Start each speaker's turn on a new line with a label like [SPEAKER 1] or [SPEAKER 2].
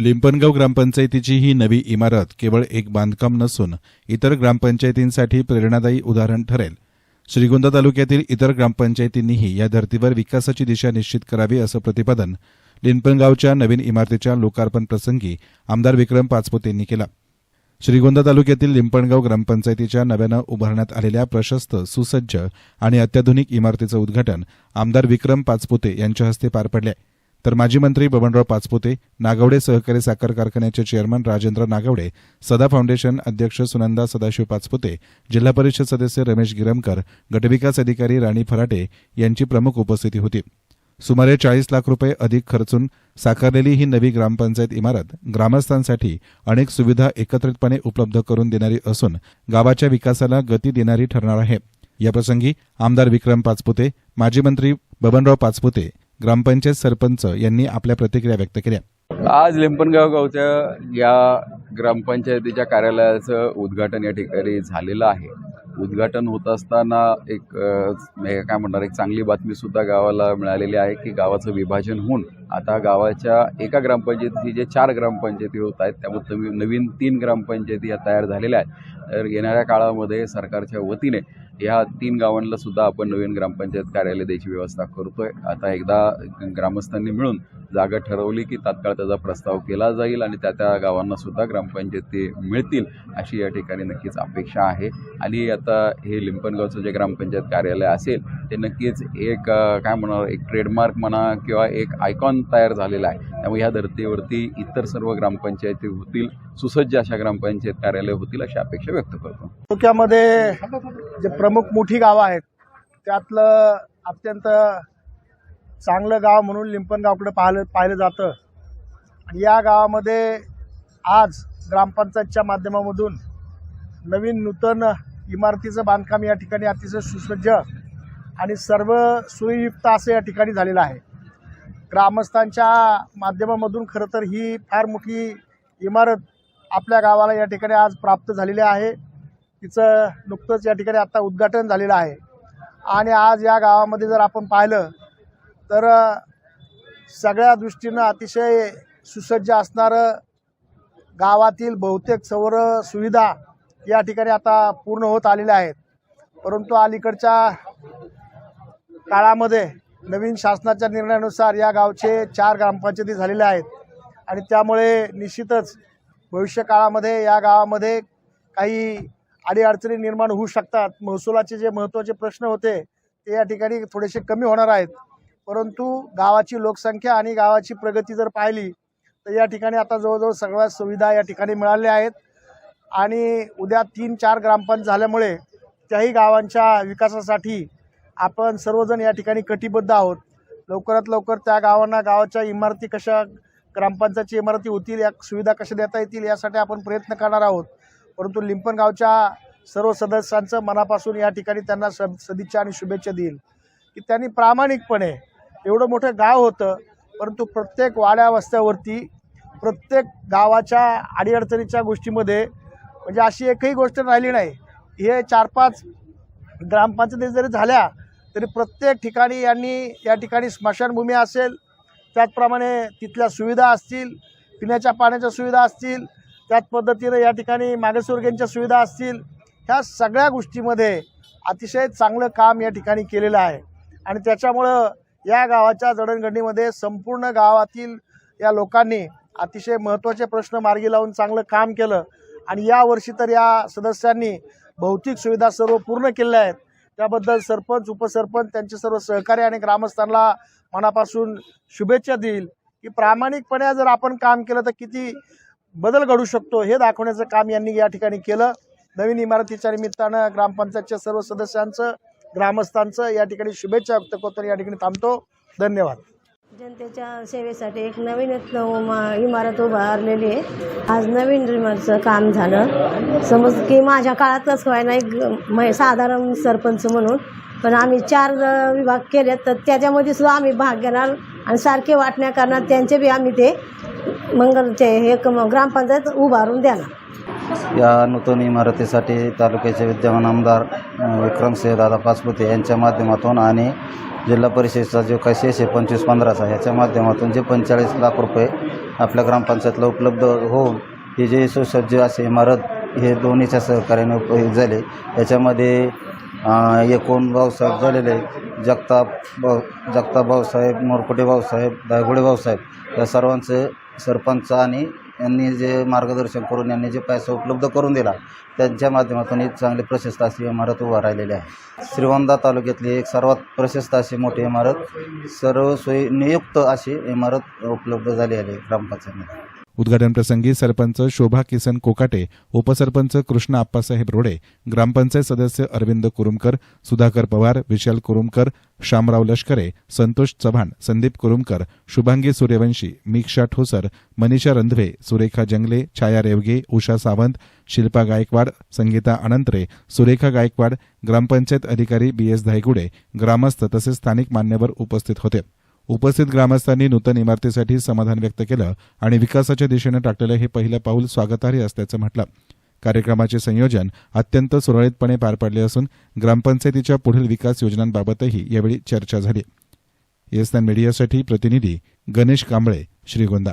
[SPEAKER 1] लिंपणगाव ग्रामपंचायतीची ही नवी इमारत केवळ एक बांधकाम नसून इतर ग्रामपंचायतींसाठी प्रेरणादायी उदाहरण ठरेल. श्रीगोंदा तालुक्यातील इतर ग्रामपंचायतींनीही या धर्तीवर विकासाची दिशा निश्चित करावी असं प्रतिपादन लिंपणगावच्या नवीन इमारतीच्या लोकार्पण प्रसंगी आमदार विक्रम पाचपोत यांनी केलं. श्रीगोंदा तालुक्यातील लिंपणगाव ग्रामपंचायतीच्या नव्यानं उभारण्यात आलेल्या प्रशस्त सुसज्ज आणि अत्याधुनिक इमारतीचं उद्घाटन आमदार विक्रम पाचपुते यांच्या हस्ते पार पडले. तर माजी मंत्री बबनराव पाचपुते नागवडे सहकारी साखर कारखान्याचे चेअरमन राजेंद्र नागवडे सदा फाउंडेशन अध्यक्ष सुनंदा सदाशिव पाचपुते जिल्हा परिषद सदस्य रमेश गिरमकर गटविकास अधिकारी राणी फराटे यांची प्रमुख उपस्थिती होती. सुमारे चाळीस लाख रुपये अधिक खर्चून साकारलेली ही नवी ग्रामपंचायत इमारत ग्रामस्थांसाठी अनेक सुविधा एकत्रितपणे उपलब्ध करून देणारी असून गावाच्या विकासाला गती देणारी ठरणार आहे. याप्रसंगी आमदार विक्रम पाचपुते माजी मंत्री बबनराव पाचपुते ग्रामपंचायत सरपंच यांनी आपल्या प्रतिक्रिया व्यक्त केल्या.
[SPEAKER 2] आज लिंपणगाव गावच्या या ग्रामपंचायतीच्या कार्यालयाचं उद्घाटन या ठिकाणी झालेलं आहे. उद्घाटन होत असताना एक म्हणजे काय म्हणणार एक चांगली बातमीसुद्धा गावाला मिळालेली आहे की गावाचं विभाजन होऊन आता गावाच्या एका ग्रामपंचायतीची जे चार ग्रामपंचायती होत आहेत त्यामध्ये नवीन तीन ग्रामपंचायती या तयार झालेल्या आहेत. तर येणाऱ्या काळामध्ये सरकारच्या वतीने ह्या तीन गावांना सुद्धा आपण नवीन ग्रामपंचायत कार्यालय द्यायची व्यवस्था करतोय. आता एकदा ग्रामस्थांनी मिळून जागा ठरवली की तात्काळ त्याचा प्रस्ताव केला जाईल आणि त्या त्या गावांना सुद्धा ग्रामपंचायती मिळतील अशी या ठिकाणी नक्कीच अपेक्षा आहे. आणि आता हे लिंपणगावचं जे ग्रामपंचायत कार्यालय असेल ते नक्कीच एक काय म्हणणार एक ट्रेडमार्क म्हणा किंवा एक आयकॉन तयार झालेला आहे. त्यामुळे ह्या धर्तीवरती इतर सर्व ग्रामपंचायती होतील सुसज्ज अशा ग्रामपंचायत कार्यालय होतील अशी अपेक्षा व्यक्त करतो.
[SPEAKER 3] तालुक्यामध्ये जे प्रमुख मोठी गावं आहेत त्यातलं अत्यंत चांगलं गाव म्हणून लिंपणगावकडे पाहिलं पाहिलं जातं. आणि या गावामध्ये आज ग्रामपंचायतच्या माध्यमामधून नवीन नूतन इमारतीचं बांधकाम या ठिकाणी अतिशय सुसज्ज आणि सर्व सोयीयुक्त असं या ठिकाणी झालेलं आहे. ग्रामस्थांच्या माध्यमामधून खरं तर ही फार मोठी इमारत आपल्या गावाला या ठिकाणी आज प्राप्त झालेली आहे. तिचं नुकतंच या ठिकाणी आत्ता उद्घाटन झालेलं आहे. आणि आज या गावामध्ये जर आपण पाहिलं तर सगळ्या दृष्टीनं अतिशय सुसज्ज असणारं गावातील बहुतेक सौर सुविधा या ठिकाणी आता पूर्ण होत आलेल्या आहेत. परंतु अलीकडच्या काळामध्ये नवीन शासनाच्या निर्णयानुसार या गावचे चार ग्रामपंचायती झालेल्या आहेत. आणि त्यामुळे निश्चितच भविष्य काळामध्ये या गावामध्ये काही अडीअडचणी निर्माण होऊ शकतात. महसुलाचे जे महत्त्वाचे प्रश्न होते ते या ठिकाणी थोडेसे कमी होणार आहेत. परंतु गावाची लोकसंख्या आणि गावाची प्रगती जर पाहिली तर या ठिकाणी आता जवळजवळ सगळ्या सुविधा या ठिकाणी मिळाल्या आहेत. आणि उद्या तीन चार ग्रामपंच झाल्यामुळे त्याही गावांच्या विकासासाठी आपण सर्वजण या ठिकाणी कटिबद्ध आहोत. लवकरात लवकर त्या गावांना गावाच्या इमारती कशा ग्रामपंचायतची इमारती होतील या सुविधा कशा देता येतील यासाठी आपण प्रयत्न करणार आहोत. परंतु लिंपण गावच्या सर्व सदस्यांचं मनापासून या ठिकाणी त्यांना स सदिच्छा आणि शुभेच्छा देईल. की त्यांनी प्रामाणिकपणे एवढं मोठं गाव होतं परंतु प्रत्येक वाड्या वस्त्यावरती प्रत्येक गावाच्या अडीअडचणीच्या गोष्टीमध्ये म्हणजे अशी एकही गोष्ट राहिली नाही. हे चार पाच ग्रामपंचायती जरी झाल्या तरी प्रत्येक ठिकाणी यांनी या ठिकाणी स्मशानभूमी असेल त्याचप्रमाणे तिथल्या सुविधा असतील पिण्याच्या पाण्याच्या सुविधा असतील त्याच पद्धतीनं या ठिकाणी मागासवर्गीयांच्या सुविधा असतील. ह्या सगळ्या गोष्टीमध्ये अतिशय चांगलं काम या ठिकाणी केलेलं आहे. आणि त्याच्यामुळं या गावाच्या जडणघडणीमध्ये संपूर्ण गावातील या लोकांनी अतिशय महत्त्वाचे प्रश्न मार्गी लावून चांगलं काम केलं. आणि यावर्षी तर या सदस्यांनी भौतिक सुविधा सर्व पूर्ण केल्या आहेत. त्याबद्दल सरपंच उपसरपंच त्यांचे सर्व सहकारी आणि ग्रामस्थांना मनापासून शुभेच्छा देईल की प्रामाणिकपणे जर आपण काम केलं तर किती बदल घडू शकतो हे दाखवण्याचं काम यांनी या ठिकाणी केलं. नवीन इमारतीच्या निमित्तानं ग्रामपंचायतच्या सर्व सदस्यांचं ग्रामस्थांचं या ठिकाणी शुभेच्छा व्यक्त करतो या ठिकाणी थांबतो. धन्यवाद.
[SPEAKER 4] जनतेच्या सेवेसाठी एक नवीन इमारत उभारलेली आहे. आज नवीन इमारतीचं काम झालं. समज की माझ्या काळातच व्हायला एक साधारण सरपंच म्हणून. पण आम्ही चार विभाग केले तर त्याच्यामध्ये सुद्धा आम्ही भाग घेणार आणि सारखे वाटण्या करणार. त्यांचे बी आम्ही ते मंगलचे हे ग्रामपंचायत उभारून देणार.
[SPEAKER 5] या नूतन इमारतीसाठी तालुक्याचे विद्यमान आमदार अ, विक्रमसिंह दादा पाचपुते यांच्या माध्यमातून आणि जिल्हा परिषदेचा जो काही शेष आहे पंचवीस पंधराचा ह्याच्या माध्यमातून जे पंचेचाळीस लाख रुपये आपल्या ग्रामपंचायतला उपलब्ध होऊन हे जे सुसज्ज असे इमारत हे दोन्हीच्या सहकार्याने उपयोग झाले. याच्यामध्ये एकूण भाऊसाहेब झालेले जगताप भाऊ जगताप भाऊसाहेब मोरकुटे भाऊसाहेब दायगुडे भाऊसाहेब या सर्वांचे सरपंच आणि यांनी जे मार्गदर्शन करून यांनी जे पैसा उपलब्ध करून दिला त्यांच्या माध्यमातून एक चांगली प्रशस्त अशी इमारत उभा राहिलेली आहे. श्रीवंदा तालुक्यातली एक सर्वात प्रशस्त अशी मोठी इमारत सर्व सोयी नियुक्त अशी इमारत उपलब्ध झाली आहे ग्रामपंचायतीमध्ये.
[SPEAKER 1] उद्घाटन प्रसंगी सरपंच शोभा किसन कोकाटे उपसरपंच कृष्ण आप्पासाहेब रोडे ग्रामपंचायत सदस्य अरविंद कुरुमकर सुधाकर पवार विशाल कुरुमकर शामराव लष्करे संतोष चव्हाण संदीप कुरुमकर शुभांगी सूर्यवंशी मीक्षा ठोसर मनीषा रंधवे सुरेखा जंगले छाया रेवगे उषा सावंत शिल्पा गायकवाड संगीता अनंतरे सुरेखा गायकवाड ग्रामपंचायत अधिकारी बी एस धायगुडे ग्रामस्थ तसेच स्थानिक मान्यवर उपस्थित होते. उपस्थित ग्रामस्थांनी नूतन इमारतीसाठी समाधान व्यक्त केलं आणि विकासाच्या दिशेनं टाकलेलं हे पहिलं पाऊल स्वागतार्ह असल्याचं म्हटलं. कार्यक्रमाचे संयोजन अत्यंत सुरळीतपणे पार पडले असून ग्रामपंचायतीच्या पुढील विकास योजनांबाबतही यावेळी चर्चा झाली. येस मीडियासाठी प्रतिनिधी गणेश कांबळे श्रीगोंदा.